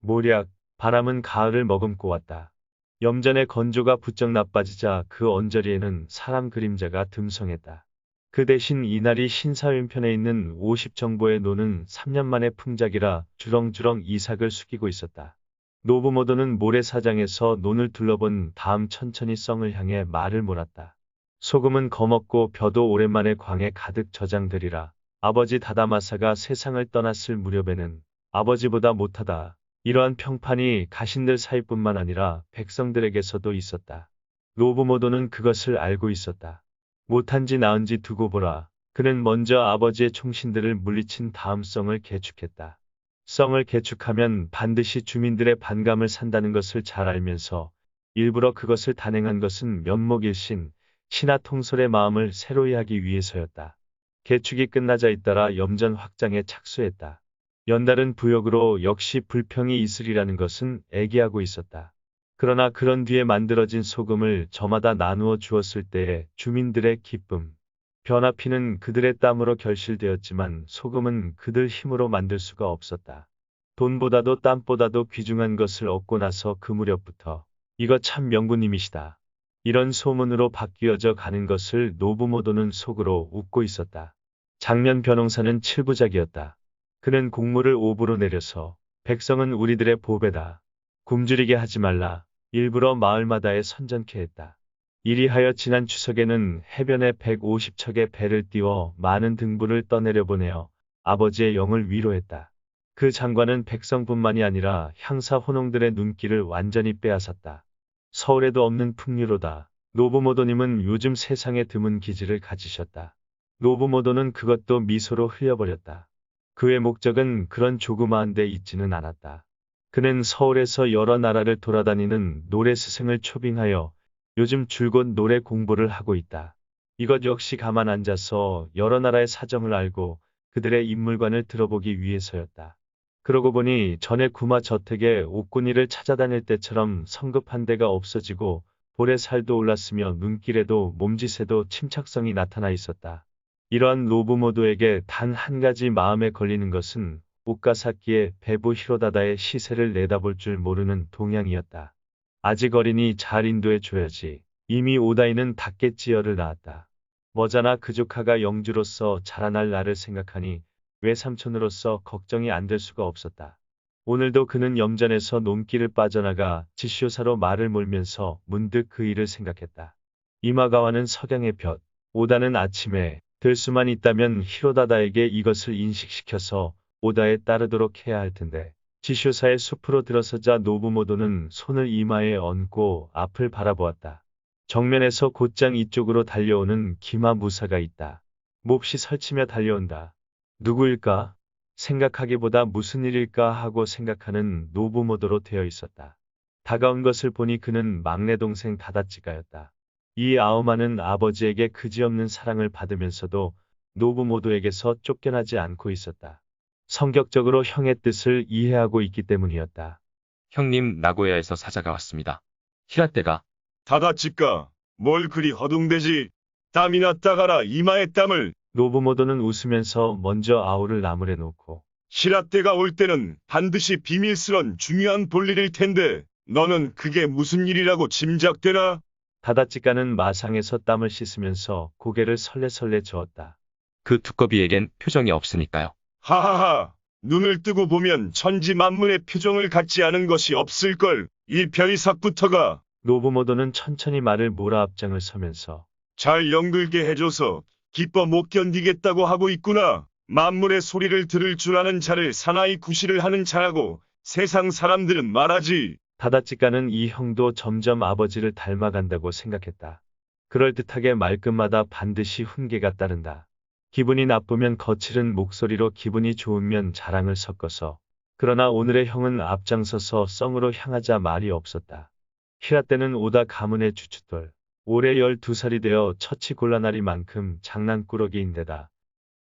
모략, 바람은 가을을 머금고 왔다. 염전의 건조가 부쩍 나빠지자 그 언저리에는 사람 그림자가 듬성했다. 그 대신 이날이 신사위편에 있는 50정보의 노는 3년 만의 풍작이라 주렁주렁 이삭을 숙이고 있었다. 노부모도는 모래사장에서 논을 둘러본 다음 천천히 썽을 향해 말을 몰았다. 소금은 거먹고 벼도 오랜만에 광에 가득 저장되리라. 아버지 다다마사가 세상을 떠났을 무렵에는 아버지보다 못하다. 이러한 평판이 가신들 사이뿐만 아니라 백성들에게서도 있었다. 노부모도는 그것을 알고 있었다. 못한지 나은지 두고 보라. 그는 먼저 아버지의 총신들을 물리친 다음 성을 개축했다. 성을 개축하면 반드시 주민들의 반감을 산다는 것을 잘 알면서 일부러 그것을 단행한 것은 면목일신, 신하 통솔의 마음을 새로이 하기 위해서였다. 개축이 끝나자 잇따라 염전 확장에 착수했다. 연달은 부역으로 역시 불평이 있으리라는 것은 애기하고 있었다. 그러나 그런 뒤에 만들어진 소금을 저마다 나누어 주었을 때의 주민들의 기쁨. 변화피는 그들의 땀으로 결실되었지만 소금은 그들 힘으로 만들 수가 없었다. 돈보다도 땀보다도 귀중한 것을 얻고 나서 그 무렵부터 이거 참 명구님이시다. 이런 소문으로 바뀌어져 가는 것을 노부모도는 속으로 웃고 있었다. 장면 변홍사는 칠부작이었다. 그는 공물을 오부로 내려서 백성은 우리들의 보배다. 굶주리게 하지 말라. 일부러 마을마다에 선전케 했다. 이리하여 지난 추석에는 해변에 150척의 배를 띄워 많은 등불을 떠내려 보내어 아버지의 영을 위로했다. 그 장관은 백성뿐만이 아니라 향사 혼홍들의 눈길을 완전히 빼앗았다. 서울에도 없는 풍류로다. 노부모도님은 요즘 세상에 드문 기질을 가지셨다. 노부모도는 그것도 미소로 흘려버렸다. 그의 목적은 그런 조그마한 데 있지는 않았다. 그는 서울에서 여러 나라를 돌아다니는 노래 스승을 초빙하여 요즘 줄곧 노래 공부를 하고 있다. 이것 역시 가만 앉아서 여러 나라의 사정을 알고 그들의 인물관을 들어보기 위해서였다. 그러고 보니 전에 구마 저택에 옥군이를 찾아다닐 때처럼 성급한 데가 없어지고 볼에 살도 올랐으며 눈길에도 몸짓에도 침착성이 나타나 있었다. 이러한 노부모도에게 단 한 가지 마음에 걸리는 것은 오카사키의 배부 히로다다의 시세를 내다볼 줄 모르는 동양이었다. 아직 어리니 잘 인도해 줘야지. 이미 오다이는 닭개찌열을 낳았다. 머자나 그 조카가 영주로서 자라날 날을 생각하니 외삼촌으로서 걱정이 안 될 수가 없었다. 오늘도 그는 염전에서 논길을 빠져나가 지쇼사로 말을 몰면서 문득 그 일을 생각했다. 이마가와는 석양의 볕, 오다는 아침에 될 수만 있다면 히로다다에게 이것을 인식시켜서 오다에 따르도록 해야 할 텐데 지쇼사의 숲으로 들어서자 노부모도는 손을 이마에 얹고 앞을 바라보았다. 정면에서 곧장 이쪽으로 달려오는 기마 무사가 있다. 몹시 설치며 달려온다. 누구일까? 생각하기보다 무슨 일일까 하고 생각하는 노부모도로 되어 있었다. 다가온 것을 보니 그는 막내 동생 다다찌가였다. 이 아우마는 아버지에게 그지없는 사랑을 받으면서도 노부모도에게서 쫓겨나지 않고 있었다. 성격적으로 형의 뜻을 이해하고 있기 때문이었다. 형님 나고야에서 사자가 왔습니다. 히라떼가 다다치까 뭘 그리 허둥대지 땀이나 따가라 이마에 땀을 노부모도는 웃으면서 먼저 아우를 나무래 놓고 시라때가 올 때는 반드시 비밀스런 중요한 볼일일 텐데 너는 그게 무슨 일이라고 짐작되나? 다다찌가는 마상에서 땀을 씻으면서 고개를 설레설레 저었다. 그 두꺼비에겐 표정이 없으니까요. 하하하 눈을 뜨고 보면 천지 만물의 표정을 갖지 않은 것이 없을걸 이 별이삭부터가 노부모도는 천천히 말을 몰아 앞장을 서면서 잘 연글게 해줘서 기뻐 못 견디겠다고 하고 있구나. 만물의 소리를 들을 줄 아는 자를 사나이 구실을 하는 자라고 세상 사람들은 말하지. 다다찌가는 이 형도 점점 아버지를 닮아간다고 생각했다. 그럴듯하게 말끝마다 반드시 훈계가 따른다. 기분이 나쁘면 거칠은 목소리로 기분이 좋으면 자랑을 섞어서 그러나 오늘의 형은 앞장서서 썽으로 향하자 말이 없었다. 히라떼는 오다 가문의 주춧돌. 올해 12살이 되어 처치 곤란하리만큼 장난꾸러기인데다.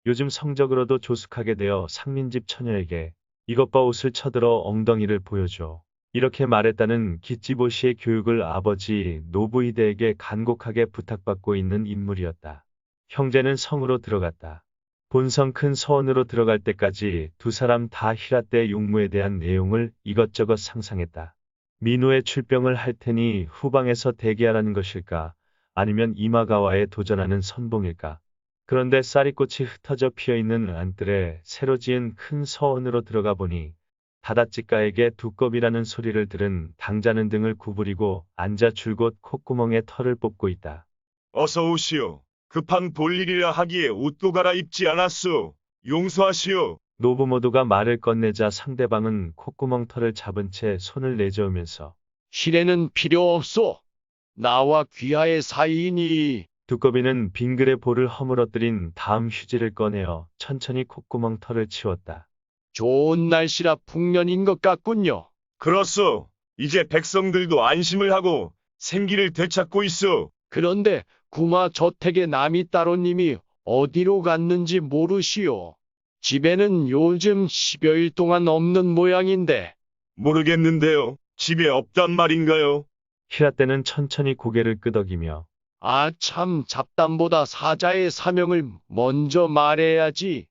요즘 성적으로도 조숙하게 되어 상민집 처녀에게 이것 봐 옷을 쳐들어 엉덩이를 보여줘. 이렇게 말했다는 기찌보시의 교육을 아버지 노부이대에게 간곡하게 부탁받고 있는 인물이었다. 형제는 성으로 들어갔다. 본성 큰 서원으로 들어갈 때까지 두 사람 다 히라떼 용무에 대한 내용을 이것저것 상상했다. 민우의 출병을 할 테니 후방에서 대기하라는 것일까? 아니면 이마가와에 도전하는 선봉일까? 그런데 쌀이꽃이 흩어져 피어있는 안뜰에 새로 지은 큰 서원으로 들어가 보니 다다찌까에게 두껍이라는 소리를 들은 당자는 등을 구부리고 앉아 줄곧 콧구멍에 털을 뽑고 있다. 어서 오시오. 급한 볼일이라 하기에 옷도 갈아입지 않았소. 용서하시오. 노부모도가 말을 건네자 상대방은 콧구멍 털을 잡은 채 손을 내저으면서 실에는 필요 없소. 나와 귀하의 사이이니 두꺼비는 빙글에 볼을 허물어뜨린 다음 휴지를 꺼내어 천천히 콧구멍 털을 치웠다. 좋은 날씨라 풍년인 것 같군요. 그렇소. 이제 백성들도 안심을 하고 생기를 되찾고 있어. 그런데 구마 저택의 남이 따로님이 어디로 갔는지 모르시오. 집에는 요즘 10여일 동안 없는 모양인데 모르겠는데요. 집에 없단 말인가요? 히라떼는 천천히 고개를 끄덕이며 아 참 잡담보다 사자의 사명을 먼저 말해야지.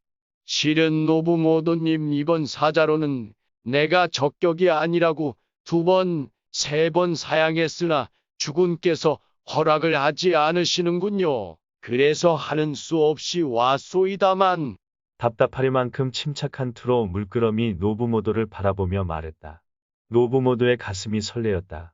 실은 노부모도님 이번 사자로는 내가 적격이 아니라고 두 번, 세 번 사양했으나 주군께서 허락을 하지 않으시는군요. 그래서 하는 수 없이 왔소이다만 답답하리만큼 침착한 투로 물끄러미 노부모도를 바라보며 말했다. 노부모도의 가슴이 설레었다.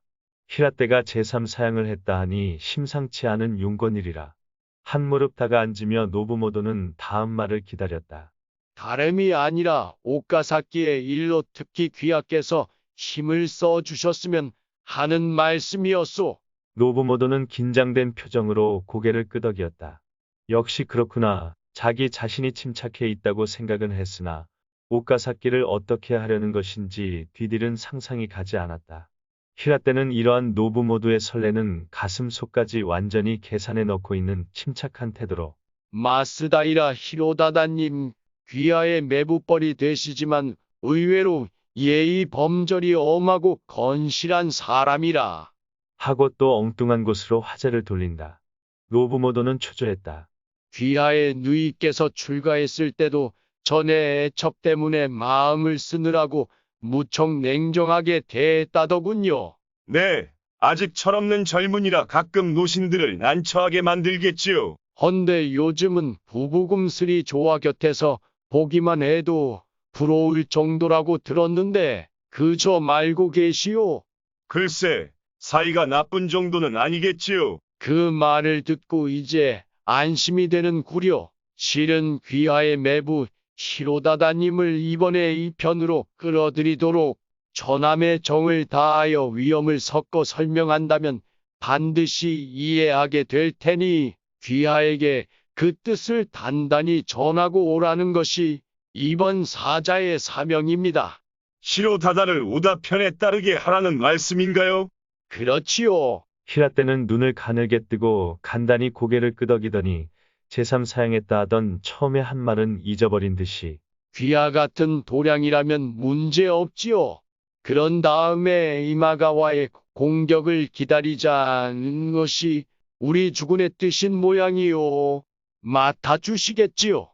히라떼가 제3사양을 했다 하니 심상치 않은 용건일이라. 한 무릎 다가 앉으며 노부모도는 다음 말을 기다렸다. 다름이 아니라 오카사키의 일로 특히 귀하께서 힘을 써 주셨으면 하는 말씀이었소. 노부모도는 긴장된 표정으로 고개를 끄덕이었다. 역시 그렇구나. 자기 자신이 침착해 있다고 생각은 했으나 오카사키를 어떻게 하려는 것인지 뒤딜은 상상이 가지 않았다. 히라떼는 이러한 노부모도의 설레는 가슴 속까지 완전히 계산해 넣고 있는 침착한 태도로 마스다이라 히로다다님, 귀하의 매부벌이 되시지만 의외로 예의 범절이 엄하고 건실한 사람이라. 하고 또 엉뚱한 곳으로 화제를 돌린다. 노부모도는 초조했다. 귀하의 누이께서 출가했을 때도 전에 애첩 때문에 마음을 쓰느라고 무척 냉정하게 대했다더군요. 네. 아직 철없는 젊은이라 가끔 노신들을 난처하게 만들겠지요. 헌데 요즘은 부부금슬이 조화 곁에서 보기만 해도 부러울 정도라고 들었는데 그저 말고 계시오. 글쎄, 사이가 나쁜 정도는 아니겠지요. 그 말을 듣고 이제 안심이 되는 구려. 실은 귀하의 매부 히로다다님을 이번에 이 편으로 끌어들이도록 전함의 정을 다하여 위험을 섞어 설명한다면 반드시 이해하게 될 테니 귀하에게 그 뜻을 단단히 전하고 오라는 것이 이번 사자의 사명입니다. 시로 다다를 오다 편에 따르게 하라는 말씀인가요? 그렇지요. 히라떼는 눈을 가늘게 뜨고 간단히 고개를 끄덕이더니 제3사양했다 하던 처음에 한 말은 잊어버린 듯이 귀하 같은 도량이라면 문제 없지요. 그런 다음에 이마가와의 공격을 기다리자는 것이 우리 주군의 뜻인 모양이요. 맡아주시겠지요.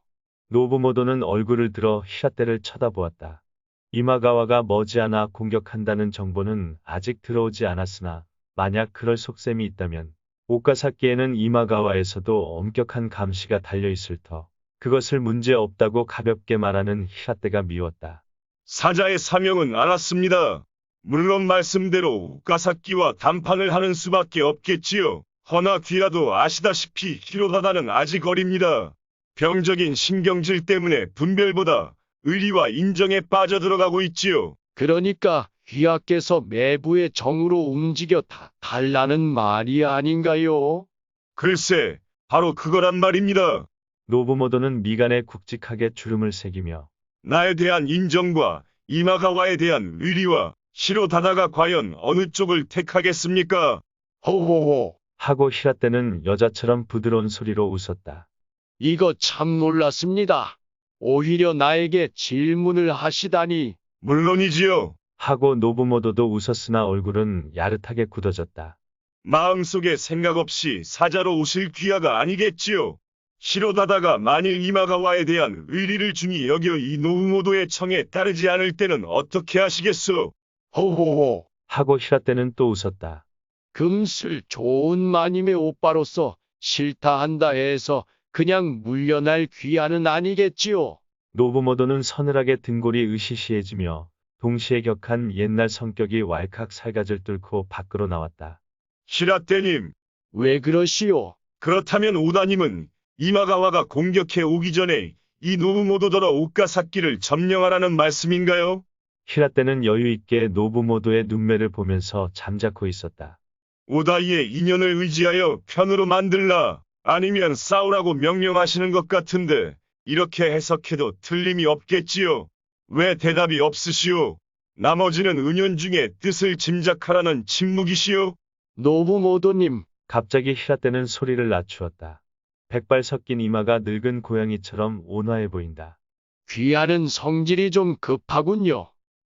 노부모도는 얼굴을 들어 히라떼를 쳐다보았다. 이마가와가 머지않아 공격한다는 정보는 아직 들어오지 않았으나 만약 그럴 속셈이 있다면 오카사키에는 이마가와에서도 엄격한 감시가 달려있을 터 그것을 문제 없다고 가볍게 말하는 히라떼가 미웠다. 사자의 사명은 알았습니다. 물론 말씀대로 우카사키와 담판을 하는 수밖에 없겠지요. 허나 귀라도 아시다시피 히로다다는 아직 어립니다. 병적인 신경질 때문에 분별보다 의리와 인정에 빠져들어가고 있지요. 그러니까 귀하께서 매부의 정으로 움직여 다 달라는 말이 아닌가요? 글쎄, 바로 그거란 말입니다. 노부모도는 미간에 굵직하게 주름을 새기며 나에 대한 인정과 이마가와에 대한 의리와 시로다다가 과연 어느 쪽을 택하겠습니까? 호호호. 하고 히라떼는 여자처럼 부드러운 소리로 웃었다. 이거 참 놀랐습니다. 오히려 나에게 질문을 하시다니. 물론이지요. 하고 노부모도도 웃었으나 얼굴은 야릇하게 굳어졌다. 마음속에 생각 없이 사자로 오실 귀하가 아니겠지요. 시로다다가 만일 이마가와에 대한 의리를 중히 여겨 이 노부모도의 청에 따르지 않을 때는 어떻게 하시겠소? 호호호. 하고 히라떼는 또 웃었다. 금슬 좋은 마님의 오빠로서 싫다 한다 해서 그냥 물려날 귀하는 아니겠지요. 노부모도는 서늘하게 등골이 으시시해지며 동시에 격한 옛날 성격이 왈칵 살갗을 뚫고 밖으로 나왔다. 시라떼님, 왜 그러시오? 그렇다면 오다님은 이마가와가 공격해 오기 전에 이 노부모도더러 오카사키를 점령하라는 말씀인가요? 히라떼는 여유 있게 노부모도의 눈매를 보면서 잠자코 있었다. 오다이의 인연을 의지하여 편으로 만들라 아니면 싸우라고 명령하시는 것 같은데 이렇게 해석해도 틀림이 없겠지요. 왜 대답이 없으시오? 나머지는 은연중에 뜻을 짐작하라는 침묵이시오. 노부모도님, 갑자기 히라떼는 소리를 낮추었다. 백발 섞인 이마가 늙은 고양이처럼 온화해 보인다. 귀하는 성질이 좀 급하군요.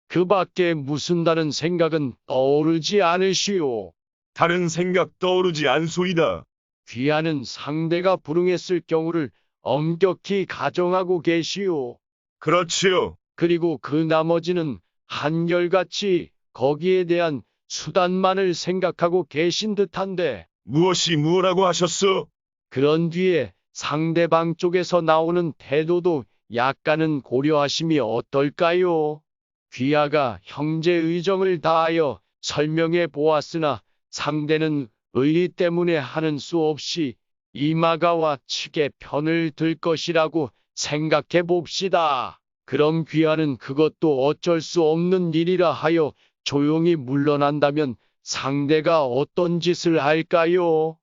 그 밖에 무슨 다른 생각은 떠오르지 않으시오. 다른 생각 떠오르지 않소이다. 귀하는 상대가 불응했을 경우를 엄격히 가정하고 계시오. 그렇지요. 그리고 그 나머지는 한결같이 거기에 대한 수단만을 생각하고 계신 듯한데, 무엇이 무엇라고 하셨소? 그런 뒤에 상대방 쪽에서 나오는 태도도 약간은 고려하심이 어떨까요? 귀하가 형제 의정을 다하여 설명해 보았으나 상대는 의리 때문에 하는 수 없이 이마가와 측의 편을 들 것이라고 생각해 봅시다. 그럼 귀하는 그것도 어쩔 수 없는 일이라 하여 조용히 물러난다면 상대가 어떤 짓을 할까요?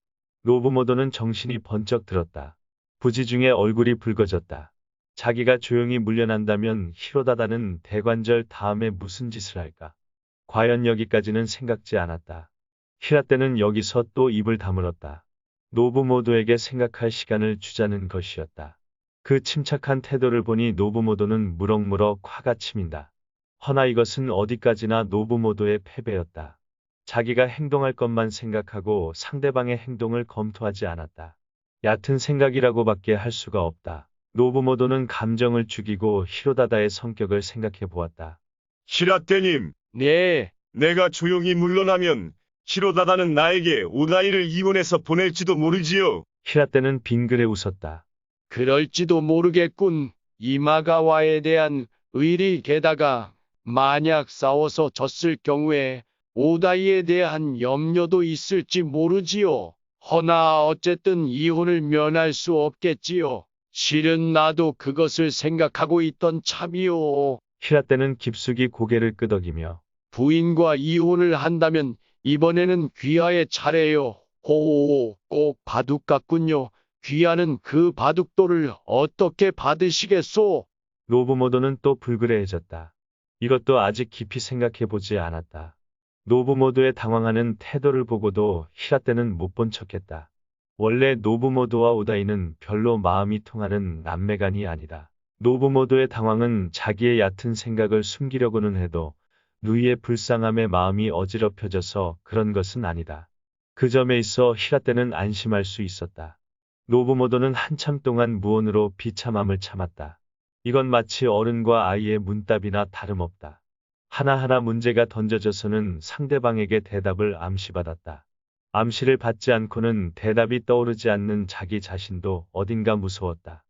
노부모도는 정신이 번쩍 들었다. 부지 중에 얼굴이 붉어졌다. 자기가 조용히 물려난다면 히로다다는 대관절 다음에 무슨 짓을 할까? 과연 여기까지는 생각지 않았다. 히라떼는 여기서 또 입을 다물었다. 노부 모도에게 생각할 시간을 주자는 것이었다. 그 침착한 태도를 보니 노부모도는 무럭무럭 화가 치민다. 허나 이것은 어디까지나 노부모도의 패배였다. 자기가 행동할 것만 생각하고 상대방의 행동을 검토하지 않았다. 얕은 생각이라고밖에 할 수가 없다. 노부모도는 감정을 죽이고 히로다다의 성격을 생각해 보았다. 시라떼님, 네, 내가 조용히 물러나면 히로다다는 나에게 오다이를 이혼해서 보낼지도 모르지요. 히라떼는 빙그레 웃었다. 그럴지도 모르겠군. 이마가와에 대한 의리 게다가 만약 싸워서 졌을 경우에 오다이에 대한 염려도 있을지 모르지요. 허나 어쨌든 이혼을 면할 수 없겠지요. 실은 나도 그것을 생각하고 있던 참이요. 히라떼는 깊숙이 고개를 끄덕이며 부인과 이혼을 한다면 이번에는 귀하의 차례요. 호호호, 꼭 바둑 같군요. 귀하는 그 바둑돌을 어떻게 받으시겠소? 노부모도는 또 불그레해졌다. 이것도 아직 깊이 생각해 보지 않았다. 노부모도의 당황하는 태도를 보고도 히라떼는 못 본 척했다. 원래 노부모도와 오다이는 별로 마음이 통하는 남매간이 아니다. 노부모도의 당황은 자기의 얕은 생각을 숨기려고는 해도 누이의 불쌍함에 마음이 어지럽혀져서 그런 것은 아니다. 그 점에 있어 히라떼는 안심할 수 있었다. 노부모도는 한참 동안 무언으로 비참함을 참았다. 이건 마치 어른과 아이의 문답이나 다름없다. 하나하나 문제가 던져져서는 상대방에게 대답을 암시받았다. 암시를 받지 않고는 대답이 떠오르지 않는 자기 자신도 어딘가 무서웠다.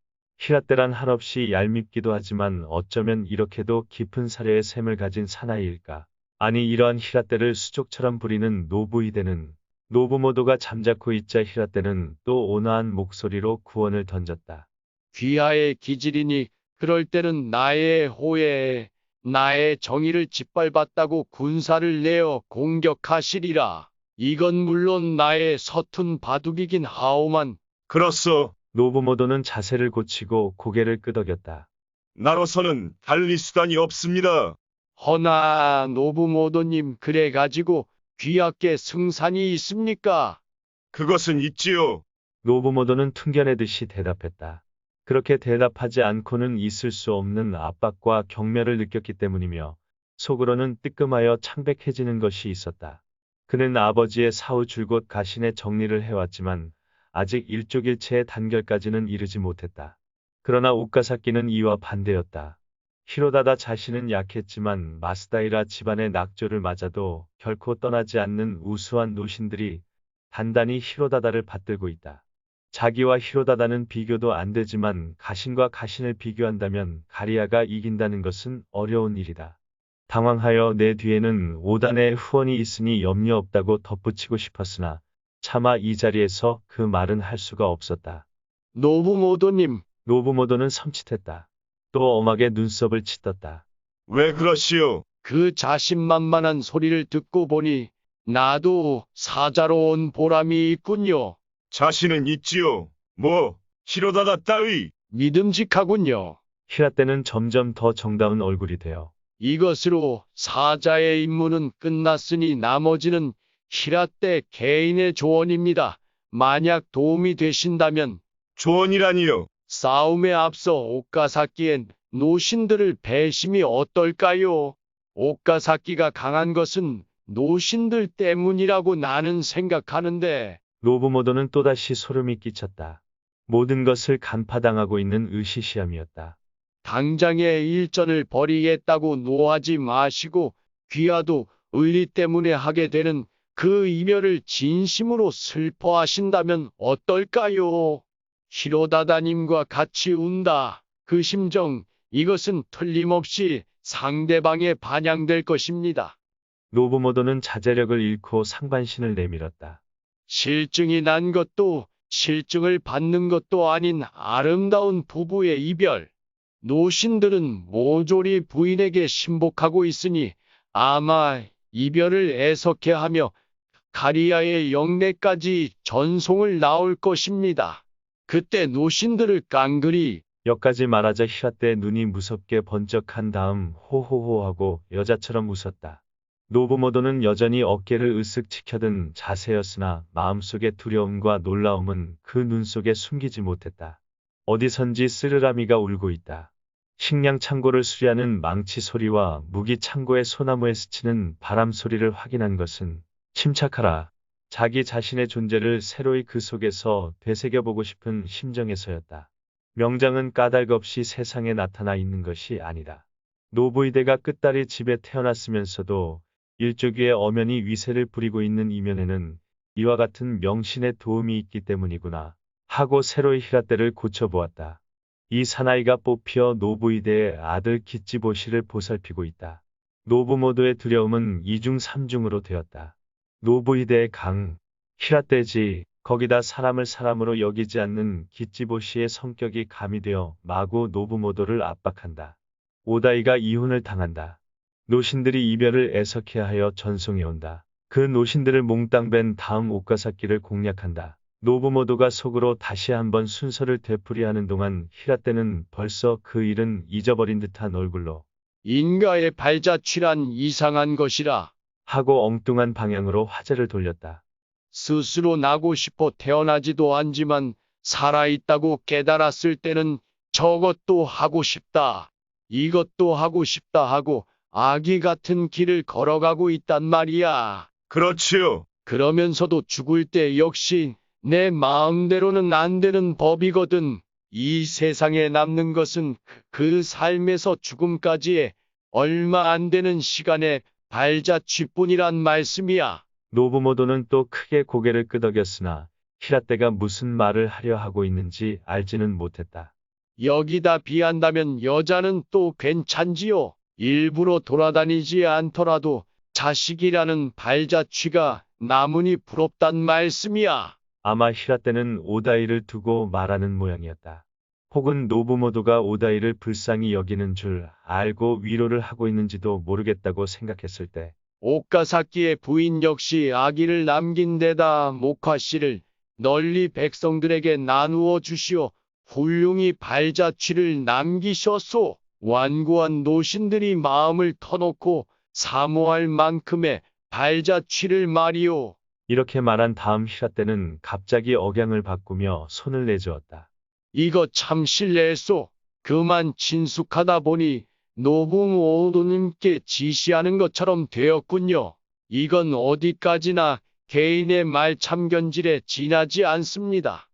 히라떼란 한없이 얄밉기도 하지만 어쩌면 이렇게도 깊은 사려의 샘을 가진 사나이일까. 아니 이러한 히라떼를 수족처럼 부리는 노부이대는 노부모도가 잠자코 있자 히라떼는 또 온화한 목소리로 구원을 던졌다. 귀하의 기질이니 그럴 때는 나의 호에 나의 정의를 짓밟았다고 군사를 내어 공격하시리라. 이건 물론 나의 서툰 바둑이긴 하오만 그렇소. 노부모도는 자세를 고치고 고개를 끄덕였다. 나로서는 달리 수단이 없습니다. 허나 노부모도님 그래가지고 귀하께 승산이 있습니까? 그것은 있지요. 노부모도는 퉁겨내듯이 대답했다. 그렇게 대답하지 않고는 있을 수 없는 압박과 경멸을 느꼈기 때문이며 속으로는 뜨끔하여 창백해지는 것이 있었다. 그는 아버지의 사후 줄곧 가신의 정리를 해왔지만 아직 일족일체의 단결까지는 이르지 못했다. 그러나 오카사키는 이와 반대였다. 히로다다 자신은 약했지만 마스다이라 집안의 낙조를 맞아도 결코 떠나지 않는 우수한 노신들이 단단히 히로다다를 받들고 있다. 자기와 히로다다는 비교도 안 되지만 가신과 가신을 비교한다면 가리아가 이긴다는 것은 어려운 일이다. 당황하여 내 뒤에는 5단의 후원이 있으니 염려 없다고 덧붙이고 싶었으나 차마 이 자리에서 그 말은 할 수가 없었다. 노부모도님, 노부모도는 섬찟했다. 또 엄하게 눈썹을 치떴다. 왜 그러시오? 그 자신만만한 소리를 듣고 보니 나도 사자로 온 보람이 있군요. 자신은 있지요. 뭐, 히로다다 따위. 믿음직하군요. 히라떼는 점점 더 정다운 얼굴이 되어 이것으로 사자의 임무는 끝났으니 나머지는 히라떼 개인의 조언입니다. 만약 도움이 되신다면 조언이라니요. 싸움에 앞서 오카사키엔 노신들을 배심이 어떨까요? 오카사키가 강한 것은 노신들 때문이라고 나는 생각하는데 노부모도는 또다시 소름이 끼쳤다. 모든 것을 간파당하고 있는 의시시함이었다. 당장의 일전을 벌이겠다고 노하지 마시고 귀하도 의리 때문에 하게 되는 그 이별을 진심으로 슬퍼하신다면 어떨까요? 히로다다님과 같이 운다. 그 심정, 이것은 틀림없이 상대방에 반영될 것입니다. 노부모도는 자제력을 잃고 상반신을 내밀었다. 실증이 난 것도 실증을 받는 것도 아닌 아름다운 부부의 이별. 노신들은 모조리 부인에게 신복하고 있으니 아마 이별을 애석해하며 가리아의 영내까지 전송을 나올 것입니다. 그때 노신들을 깡그리 여기까지 말하자 히라떼의 눈이 무섭게 번쩍한 다음 호호호 하고 여자처럼 웃었다. 노부모도는 여전히 어깨를 으쓱 치켜든 자세였으나 마음속의 두려움과 놀라움은 그 눈 속에 숨기지 못했다. 어디선지 쓰르라미가 울고 있다. 식량 창고를 수리하는 망치 소리와 무기 창고의 소나무에 스치는 바람 소리를 확인한 것은 침착하라. 자기 자신의 존재를 새로이 그 속에서 되새겨보고 싶은 심정에서였다. 명장은 까닭 없이 세상에 나타나 있는 것이 아니다. 노부이대가 끝딸이 집에 태어났으면서도 일조기의 엄연히 위세를 부리고 있는 이면에는 이와 같은 명신의 도움이 있기 때문이구나 하고 새로이 히라떼를 고쳐보았다. 이 사나이가 뽑히어 노부이대의 아들 기찌보시를 보살피고 있다. 노부모도의 두려움은 이중 삼중으로 되었다. 노부이대의 강, 히라떼지, 거기다 사람을 사람으로 여기지 않는 기찌보시의 성격이 가미되어 마구 노부모도를 압박한다. 오다이가 이혼을 당한다. 노신들이 이별을 애석해하여 전송해온다. 그 노신들을 몽땅 뺀 다음 오카사키를 공략한다. 노부모도가 속으로 다시 한번 순서를 되풀이하는 동안 히라떼는 벌써 그 일은 잊어버린 듯한 얼굴로 인가의 발자취란 이상한 것이라 하고 엉뚱한 방향으로 화제를 돌렸다. 스스로 나고 싶어 태어나지도 않지만 살아있다고 깨달았을 때는 저것도 하고 싶다. 이것도 하고 싶다 하고 아기 같은 길을 걸어가고 있단 말이야. 그렇지요. 그러면서도 죽을 때 역시 내 마음대로는 안 되는 법이거든. 이 세상에 남는 것은 그 삶에서 죽음까지의 얼마 안 되는 시간의 발자취뿐이란 말씀이야. 노부모도는 또 크게 고개를 끄덕였으나 히라떼가 무슨 말을 하려 하고 있는지 알지는 못했다. 여기다 비한다면 여자는 또 괜찮지요. 일부러 돌아다니지 않더라도 자식이라는 발자취가 나무니 부럽단 말씀이야. 아마 히라떼는 오다이를 두고 말하는 모양이었다. 혹은 노부모도가 오다이를 불쌍히 여기는 줄 알고 위로를 하고 있는지도 모르겠다고 생각했을 때 오카사키의 부인 역시 아기를 남긴 데다 모카 씨를 널리 백성들에게 나누어 주시오. 훌륭히 발자취를 남기셨소. 완고한 노신들이 마음을 터놓고 사모할 만큼의 발자취를 말이오. 이렇게 말한 다음 히라떼는 갑자기 억양을 바꾸며 손을 내주었다. 이거 참 실례했소. 그만 친숙하다 보니 노부모도님께 지시하는 것처럼 되었군요. 이건 어디까지나 개인의 말 참견질에 지나지 않습니다.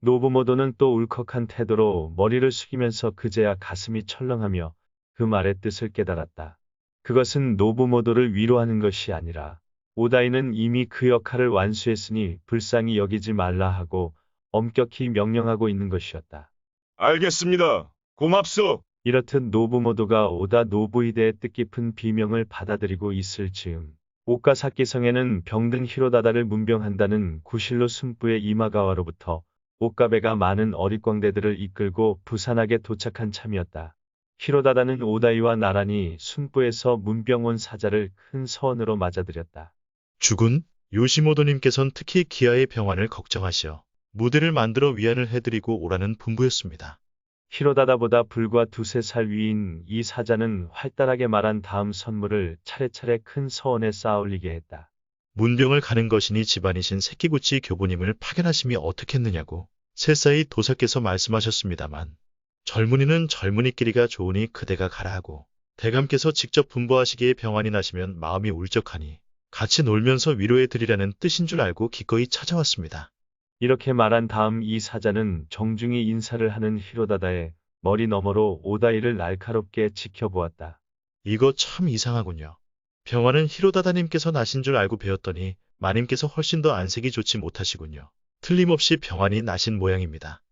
노부모도는 또 울컥한 태도로 머리를 숙이면서 그제야 가슴이 철렁하며 그 말의 뜻을 깨달았다. 그것은 노부모도를 위로하는 것이 아니라 오다이는 이미 그 역할을 완수했으니 불쌍히 여기지 말라 하고 엄격히 명령하고 있는 것이었다. 알겠습니다. 고맙소. 이렇듯 노부모도가 오다 노부이대의 뜻깊은 비명을 받아들이고 있을 즈음 오카사키 성에는 병든 히로다다를 문병한다는 구실로 순부의 이마가와로부터 오카베가 많은 어릿광대들을 이끌고 부산하게 도착한 참이었다. 히로다다는 오다이와 나란히 순부에서 문병 온 사자를 큰 서원으로 맞아들였다. 죽은 요시모도님께선 특히 기아의 병환을 걱정하시어 무대를 만들어 위안을 해드리고 오라는 분부였습니다. 히로다다보다 불과 두세 살 위인 이 사자는 활달하게 말한 다음 선물을 차례차례 큰 서원에 쌓아올리게 했다. 문병을 가는 것이니 집안이신 새끼구치 교부님을 파견하심이 어떻겠느냐고 새사이 도사께서 말씀하셨습니다만 젊은이는 젊은이끼리가 좋으니 그대가 가라 하고 대감께서 직접 분부하시기에 병환이 나시면 마음이 울적하니 같이 놀면서 위로해 드리라는 뜻인 줄 알고 기꺼이 찾아왔습니다. 이렇게 말한 다음 이 사자는 정중히 인사를 하는 히로다다의 머리 너머로 오다이를 날카롭게 지켜보았다. 이거 참 이상하군요. 병환은 히로다다님께서 나신 줄 알고 배웠더니 마님께서 훨씬 더 안색이 좋지 못하시군요. 틀림없이 병환이 나신 모양입니다.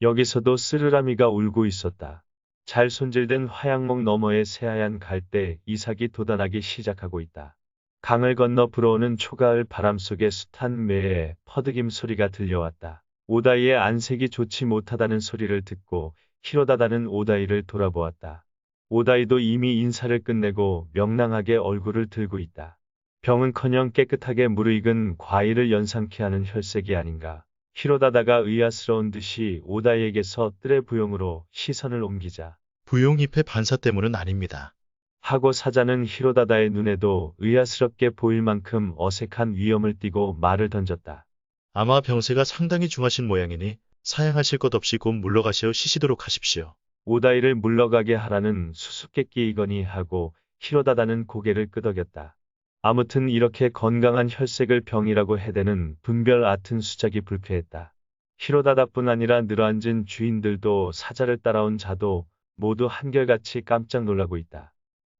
여기서도 쓰르라미가 울고 있었다. 잘 손질된 화양목 너머의 새하얀 갈대 이삭이 돋아나기 시작하고 있다. 강을 건너 불어오는 초가을 바람 속에 숱한 매의 퍼득임 소리가 들려왔다. 오다이의 안색이 좋지 못하다는 소리를 듣고 히로다다는 오다이를 돌아보았다. 오다이도 이미 인사를 끝내고 명랑하게 얼굴을 들고 있다. 병은커녕 깨끗하게 무르익은 과일을 연상케 하는 혈색이 아닌가. 히로다다가 의아스러운 듯이 오다이에게서 뜰의 부용으로 시선을 옮기자 부용 잎의 반사 때문은 아닙니다. 하고 사자는 히로다다의 눈에도 의아스럽게 보일 만큼 어색한 위험을 띠고 말을 던졌다. 아마 병세가 상당히 중하신 모양이니 사양하실 것 없이 곧 물러가시어 쉬시도록 하십시오. 오다이를 물러가게 하라는 수수께끼이거니 하고 히로다다는 고개를 끄덕였다. 아무튼 이렇게 건강한 혈색을 병이라고 해대는 분별 얕은 수작이 불쾌했다. 히로다다뿐 아니라 늘어앉은 주인들도 사자를 따라온 자도 모두 한결같이 깜짝 놀라고 있다.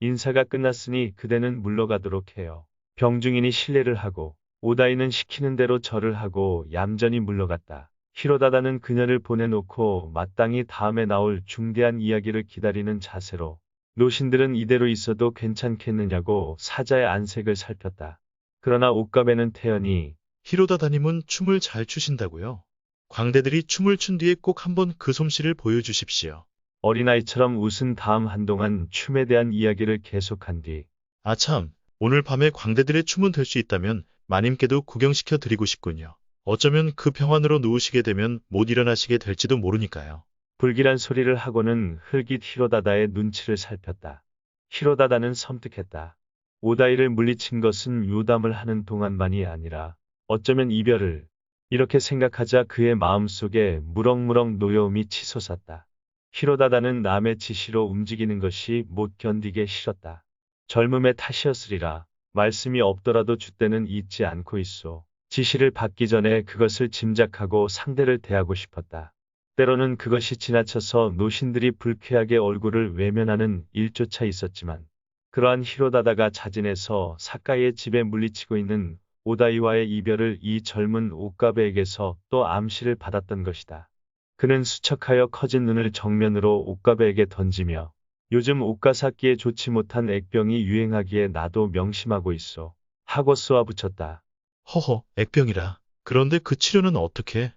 인사가 끝났으니 그대는 물러가도록 해요. 병중인이 실례를 하고 오다이는 시키는 대로 절을 하고 얌전히 물러갔다. 히로다다는 그녀를 보내놓고 마땅히 다음에 나올 중대한 이야기를 기다리는 자세로 노신들은 이대로 있어도 괜찮겠느냐고 사자의 안색을 살폈다. 그러나 옷가베는 태연히 히로다다님은 춤을 잘 추신다고요? 광대들이 춤을 춘 뒤에 꼭 한번 그 솜씨를 보여주십시오. 어린아이처럼 웃은 다음 한동안 춤에 대한 이야기를 계속한 뒤 아참, 오늘 밤에 광대들의 춤은 될 수 있다면 마님께도 구경시켜 드리고 싶군요. 어쩌면 그 평안으로 누우시게 되면 못 일어나시게 될지도 모르니까요. 불길한 소리를 하고는 흘깃 히로다다의 눈치를 살폈다. 히로다다는 섬뜩했다. 오다이를 물리친 것은 요담을 하는 동안만이 아니라 어쩌면 이별을 이렇게 생각하자 그의 마음속에 무럭무럭 노여움이 치솟았다. 히로다다는 남의 지시로 움직이는 것이 못 견디게 싫었다. 젊음의 탓이었으리라 말씀이 없더라도 줏대는 잊지 않고 있소. 지시를 받기 전에 그것을 짐작하고 상대를 대하고 싶었다. 때로는 그것이 지나쳐서 노신들이 불쾌하게 얼굴을 외면하는 일조차 있었지만 그러한 히로다다가 자진해서 사카이의 집에 물리치고 있는 오다이와의 이별을 이 젊은 옥가베에게서 또 암시를 받았던 것이다. 그는 수척하여 커진 눈을 정면으로 옥가베에게 던지며 요즘 옥가사키에 좋지 못한 액병이 유행하기에 나도 명심하고 있어. 하고 쏘아 붙였다. 허허, 액병이라. 그런데 그 치료는 어떻게?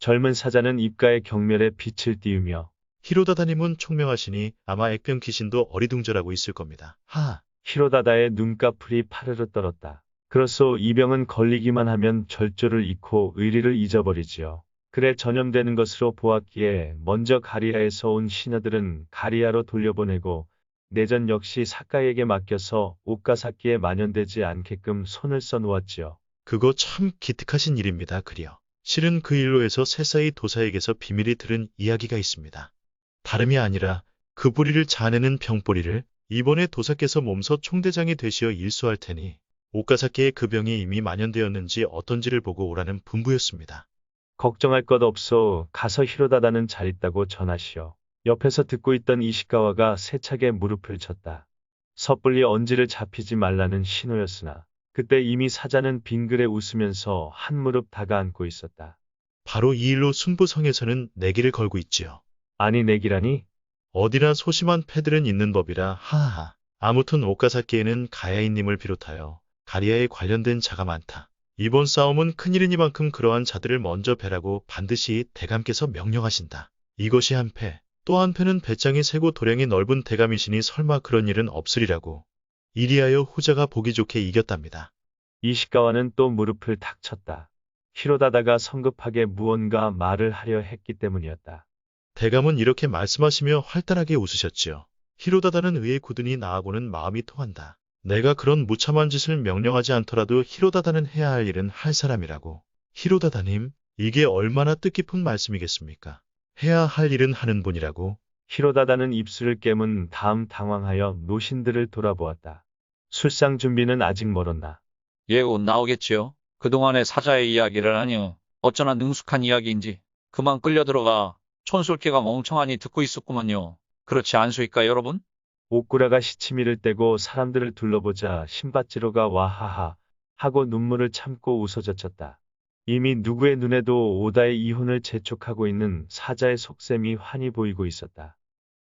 젊은 사자는 입가에 경멸의 빛을 띄우며 히로다다님은 총명하시니 아마 액병 귀신도 어리둥절하고 있을 겁니다. 하, 히로다다의 눈꺼풀이 파르르 떨었다. 그렇소 이 병은 걸리기만 하면 절조를 잃고 의리를 잊어버리지요. 그래 전염되는 것으로 보았기에 먼저 가리아에서 온 시녀들은 가리아로 돌려보내고 내전 역시 사카이에게 맡겨서 옥가사키에 만연되지 않게끔 손을 써놓았지요. 그거 참 기특하신 일입니다, 그려. 실은 그 일로 해서 새사이 도사에게서 비밀이 들은 이야기가 있습니다. 다름이 아니라 그 뿌리를 자아내는 병뿌리를 이번에 도사께서 몸소 총대장이 되시어 일수할 테니 오카사키의 그 병이 이미 만연되었는지 어떤지를 보고 오라는 분부였습니다. 걱정할 것 없어 가서 히로다다는 잘 있다고 전하시오. 옆에서 듣고 있던 이시카와가 세차게 무릎을 쳤다. 섣불리 언지를 잡히지 말라는 신호였으나 그때 이미 사자는 빙그레 웃으면서 한 무릎 다가앉고 있었다. 바로 이 일로 순부성에서는 내기를 걸고 있지요. 아니 내기라니? 어디나 소심한 패들은 있는 법이라 하하하. 아무튼 오카사키에는 가야인님을 비롯하여 가리아에 관련된 자가 많다. 이번 싸움은 큰일이니만큼 그러한 자들을 먼저 배라고 반드시 대감께서 명령하신다. 이것이 한 패. 또 한패는 배짱이 세고 도량이 넓은 대감이시니 설마 그런 일은 없으리라고. 이리하여 후자가 보기 좋게 이겼답니다. 이시카와는 또 무릎을 탁 쳤다. 히로다다가 성급하게 무언가 말을 하려 했기 때문이었다. 대감은 이렇게 말씀하시며 활달하게 웃으셨지요. 히로다다는 의에 굳으니 나하고는 마음이 통한다. 내가 그런 무참한 짓을 명령하지 않더라도 히로다다는 해야 할 일은 할 사람이라고. 히로다다님, 이게 얼마나 뜻깊은 말씀이겠습니까? 해야 할 일은 하는 분이라고. 히로다다는 입술을 깨문 다음 당황하여 노신들을 돌아보았다. 술상 준비는 아직 멀었나. 예, 곧 나오겠지요. 그동안의 사자의 이야기를 하니 어쩌나 능숙한 이야기인지 그만 끌려 들어가 촌솔개가 멍청하니 듣고 있었구만요. 그렇지 않소이까 여러분? 옥구라가 시치미를 떼고 사람들을 둘러보자 신밧지로가 와하하 하고 눈물을 참고 웃어젖혔다. 이미 누구의 눈에도 오다의 이혼을 재촉하고 있는 사자의 속셈이 환히 보이고 있었다.